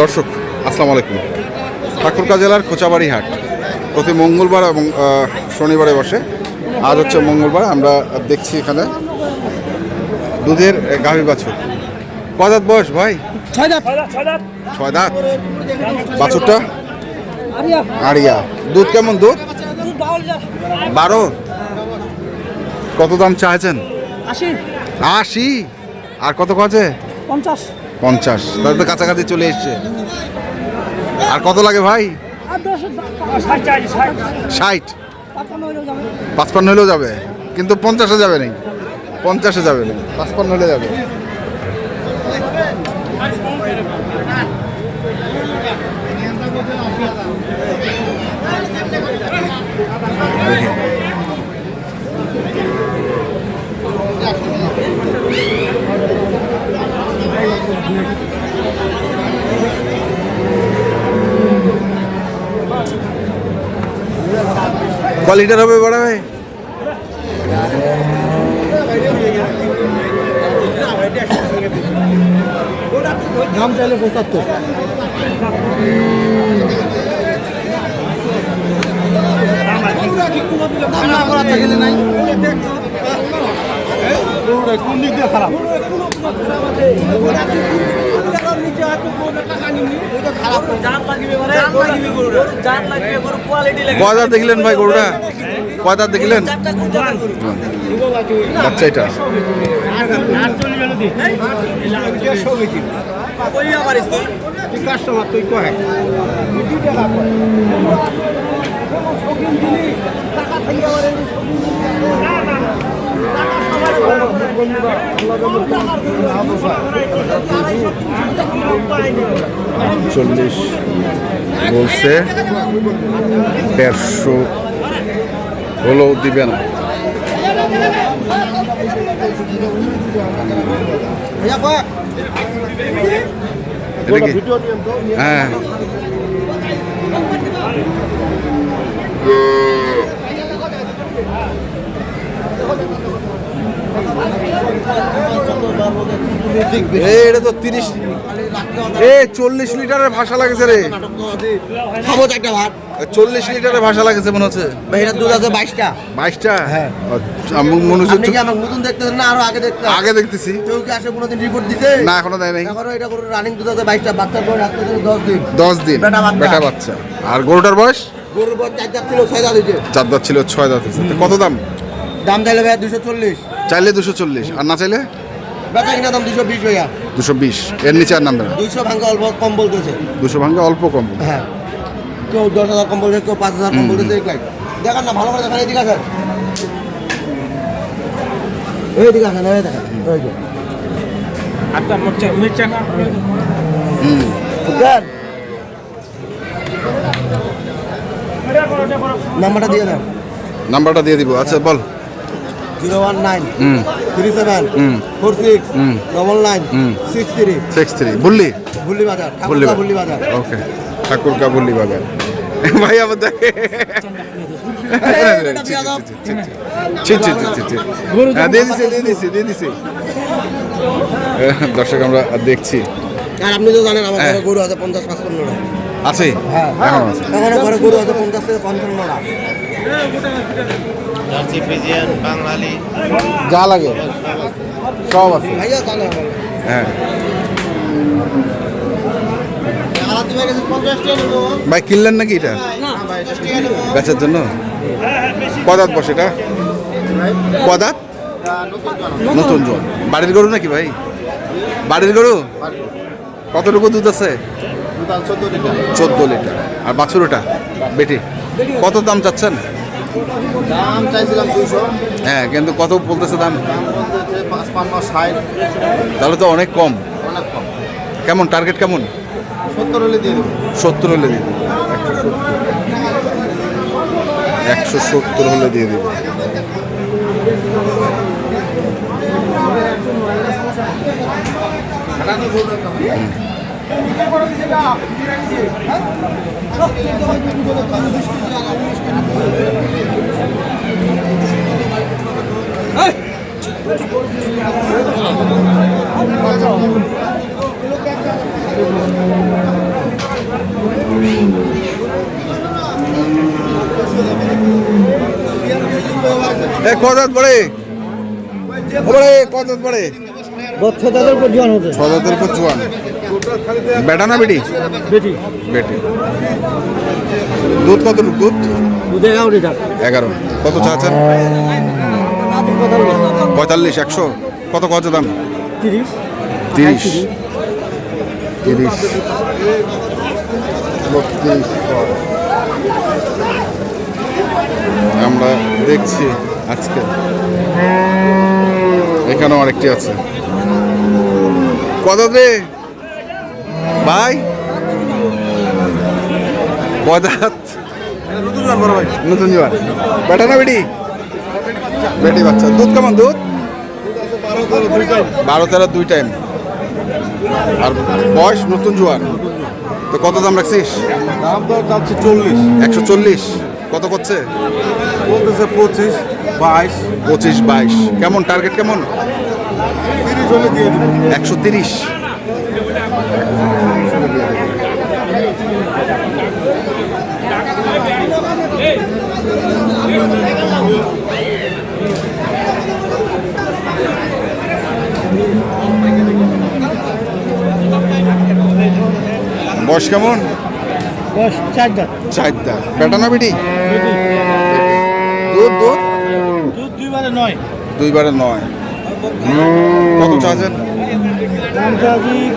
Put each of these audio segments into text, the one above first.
দর্শক আসসালামু আলাইকুম ঠাকুরকা জেলার কোচাবাড়ি হাট প্রতি মঙ্গলবার এবং শনিবারে বসে। আজ হচ্ছে মঙ্গলবার আমরা দেখছি এখানে দুধের গাভী বাছুর। কদাত বয়স ভাই? ছয় দাঁত। ছয় দাঁত। বাছুরটা? আড়িয়া। দুধ কেমন দুধ? বারো। কত দাম চাইছেন? আশি। আশি। আর কত আছে পঞ্চাশ। পঞ্চাশ। তাহলে তো কাছাকাছি চলে এসছে। আর কত লাগে ভাই? ষাট। পাঁচপান্ন হলেও যাবে। কিন্তু পঞ্চাশে যাবে নেই। পঞ্চাশে যাবে না পাঁচপান্ন হলে যাবে। ক লিটার হবে বড় ভাই? দাম চাইলে পঁচাত্তর। কোন দিক দিয়ে খারাপ? কয়দা দেখলেন ভাই গরুটা? কয়দা দেখলেন? বাচ্চা এটা। কাস্টমার তুই কয় চল্লিশ বলছে দেড়শো হলেও দিবে না। হ্যাঁ। এটা তো তিরিশ এ চল্লিশ লিটারের ভাষা লাগেছে রে। খাব একটা ভাত। চল্লিশ লিটারের ভাষা লাগেছে মনে হচ্ছে। ভাই এটা দুধ আছে বাইশটা। বাইশটা? হ্যাঁ। আচ্ছা, মনে হচ্ছে আমার নতুন দেখতেছেন না? আরও আগে দেখতে আগে দেখতেছি। কেউ কি আসে কোনোদিন রিপোর্ট না এখনও দেয় নাই। এখনও এটা রানিং দুধ আছে বাইশটা। বাচ্চার বয়স রাখতে দিন দশ দিন। দশ দিন। বেটা বাচ্চা। আর গরুটার বয়স? গরুর বয়স চার দাঁত ছিল ছয় দাঁত হয়েছে। চার দাঁত ছিল ছয় দাঁত হয়েছে। কত দাম? দাম চাইলে ভাইয়া দুশো চল্লিশ। চাইলে দুশো চল্লিশ আর না চাইলে? বেচা কিনা দাম দুশো বিশ ভাইয়া। দুশো বিশ এর নিচে আর নামবে না। দুইশো ভাঙ্গা অল্প কম বলতেছে। দুশো ভাঙ্গে অল্প কম হ্যাঁ। কেউ দশ হাজার কম বলছে কেউ পাঁচ হাজার কম বলতেছে এগুলাই দেখান না ভালো করে দেখান এদিকে আসেন। এইদিকে আসেন এই দেখেন এই যে। আপনার মির্চা মির্চা না? হুম। নাম্বারটা দিয়ে দেন। নাম্বারটা দিয়ে দিব। আচ্ছা বল। Zero one nine three seven four six double nine six three six three বুল্লি বুল্লি? বাজার বুল্লি বাজার ওকে ঠাকুরকা বুল্লি বাজার ভাই আবার দেখে। দর্শক আমরা দেখছি। আর আপনি তো জানেন আমার গরু আছে পঞ্চাশ হ্যাঁ। ঘরে গরু আছে পঞ্চাশ থেকে জার্সি ফ্রিজিয়ান বাঙালি। যা লাগে। সব আছে। হ্যাঁ। হয়ে ভাই কিনলেন নাকি এটা? বেচার জন্য? কদাত বসে এটা? কদাত নতুন জন বাড়ির গরু নাকি ভাই? বাড়ির গরু? কতটুকু দুধ আছে? চোদ্দ লিটার। আর বাছুর ওটা বেটি কত দাম চাচ্ছেন? দাম চাইছিলাম দুশো হ্যাঁ কিন্তু কত বলতেছে দাম? পাঁচ পাঁচ মাস ষাট। তাহলে তো অনেক কম। অনেক কম। কেমন টার্গেট কেমন? সত্তর হলে দিয়ে দেবো। সত্তর হলে দিয়ে একশো সত্তর হলে দিয়ে দেবো। হুম কদত পড়ে ওরে কদত পড়ে তাদের উপর জোয়ান হতে। ছদাতের উপর জোয়ান। বেটা না বেটি? বেটি। বেটি। দুধ কত দুধ? দুধ এগারো লিটার। এগারো। কত চাচ্ছেন? পঁয়তাল্লিশ একশো। কত কত দাম? তিরিশ। তিরিশ। তিরিশ। আমরা দেখছি আজকে। এখানেও আরেকটি আছে। কত রে? ভাই? কদাত নতুন জোয়ার। বেটা না বেটি? বেটি বাচ্চা। দুধ কেমন দুধ? বারো তেরো দুই টাইম আর বয়স নতুন জোয়ার। তো কত দাম রাখছিস? দাম তো যাচ্ছে চল্লিশ। একশো চল্লিশ। কত করছে? বলতেছে পঁচিশ বাইশ। পঁচিশ বাইশ। কেমন? টার্গেট কেমন? একশো তিরিশ। বয়স কেমন? বয়স চার দাঁত। চারটা বেটা না বেটি? দুধ দুধ? দুধ দুইবারে নয়। দুইবারে নয়। কত চাচ্ছেন?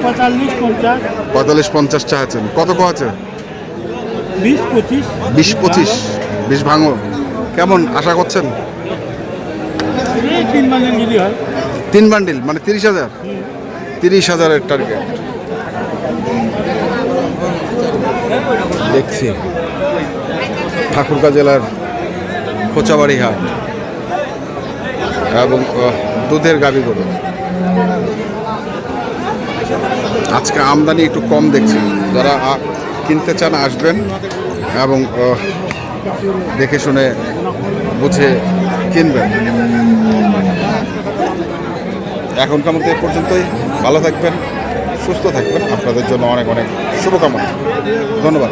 পঁয়তাল্লিশ পঞ্চাশ। পঞ্চাশ চাচ্ছেন। কত কো আছে? বিশ পঁচিশ। বিশ ভাঙো। কেমন আশা করছেন? তিন বান্ডিল মানে তিরিশ হাজার? তিরিশ হাজারের টার্গেট দেখছি। ঠাকুরগাঁ জেলার খোঁচাবাড়ি হাট। এবং দুধের গাভী গরু। আজকে আমদানি একটু কম দেখছি। যারা কিনতে চান আসবেন এবং দেখে শুনে বুঝে কিনবেন। এখনকার মতো এ পর্যন্তই। ভালো থাকবেন, সুস্থ থাকবেন। আপনাদের জন্য অনেক অনেক শুভকামনা। ধন্যবাদ।